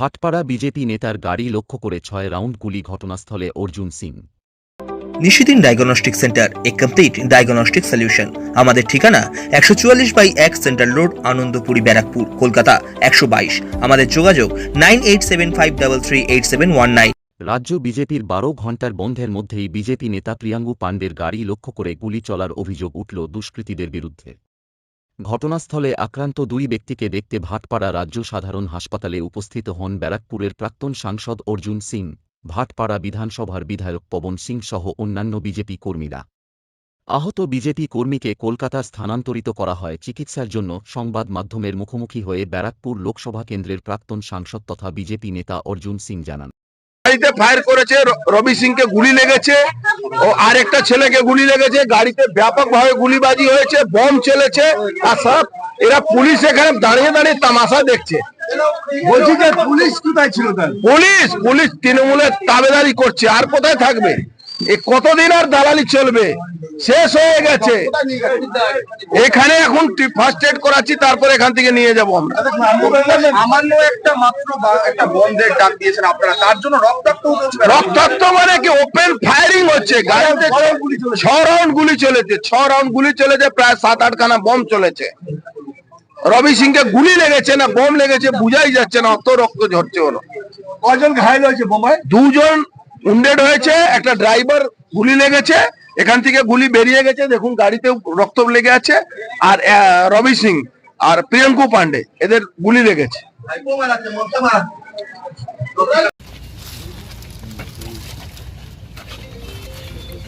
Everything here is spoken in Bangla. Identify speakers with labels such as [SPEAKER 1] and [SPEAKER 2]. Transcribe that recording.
[SPEAKER 1] ভাটপাড়া বিজেপি নেতার গাড়ি লক্ষ্য করে ছয় রাউন্ড গুলি ঘটনাস্থলে অর্জুন সিং।
[SPEAKER 2] নিশিদিন ডায়াগনস্টিক সেন্টার এ কমপ্লিট ডায়াগনস্টিক সলিউশন। আমাদের ঠিকানা একশো চুয়াল্লিশ বাই এক সেন্ট্রাল রোড আনন্দপুরি ব্যারাকপুর কলকাতা একশো বাইশ। আমাদের যোগাযোগ nine eight seven five double three eight seven one nine.
[SPEAKER 1] রাজ্য বিজেপির বারো ঘণ্টার বন্ধের মধ্যেই বিজেপি নেতা প্রিয়াঙ্গু পাণ্ডের গাড়ি লক্ষ্য করে গুলি চলার অভিযোগ উঠল দুষ্কৃতীদের বিরুদ্ধে। ঘটনাস্থলে আক্রান্ত দুই ব্যক্তিকে দেখতে ভাটপাড়া রাজ্য সাধারণ হাসপাতালে উপস্থিত হন ব্যারাকপুরের প্রাক্তন সাংসদ অর্জুন সিং, ভাটপাড়া বিধানসভার বিধায়ক পবন সিং সহ অন্যান্য বিজেপি কর্মীরা। আহত বিজেপি কর্মীকে কলকাতা স্থানান্তরিত করা হয় চিকিৎসার জন্য সংবাদ মাধ্যমের মুখোমুখি হয়ে ব্যারাকপুর লোকসভা কেন্দ্রের প্রাক্তন সাংসদ তথা বিজেপি নেতা অর্জুন সিং জানান।
[SPEAKER 3] ফায়ার করেছে, রবি সিংকে গুলি লেগেছে ও আরেকটা ছেলেকে গুলি লেগেছে গাড়িতে ব্যাপকভাবে গুলিবাজি হয়েছে বম চলেছে আর সব এরা পুলিশ এখানে দাঁড়িয়ে দাঁড়িয়ে তামাশা দেখছে।
[SPEAKER 4] বলছি যে পুলিশ কোথায় ছিল
[SPEAKER 3] পুলিশ পুলিশ তৃণমূলের তাবেদারি করছে আর কোথায় থাকবে? এ কতদিন আর দালালি চলবে? শেষ হয়ে গেছে। এখানে এখন ফার্স্ট এড করাচ্ছি তারপর এখান থেকে নিয়ে যাব আমরা।
[SPEAKER 4] সামান্য একটা মাত্র একটা বন্ধের ডাক দিয়েছেন আপনারা তার জন্য রক্তাক্ত
[SPEAKER 3] রক্তাক্ত মানে কি? গাড়িতে ছ রাউন্ড গুলি চলেছে ছ রাউন্ড গুলি চলেছে প্রায় সাত আট খানা বম চলেছে। রবি সিংকে গুলি লেগেছে না বম লেগেছে বুঝাই যাচ্ছে না অত রক্ত ঝরছে হলো
[SPEAKER 4] কজন ঘায়ল হয়েছে বোমায়?
[SPEAKER 3] দুজন উন্ডেড হয়েছে একটা ড্রাইভার গুলি লেগেছে এখান থেকে গুলি বেরিয়ে গেছে দেখুন গাড়িতে রক্ত লেগে আছে আর রবি সিং আর প্রিয়াঙ্কু পান্ডে এদের গুলি লেগেছে।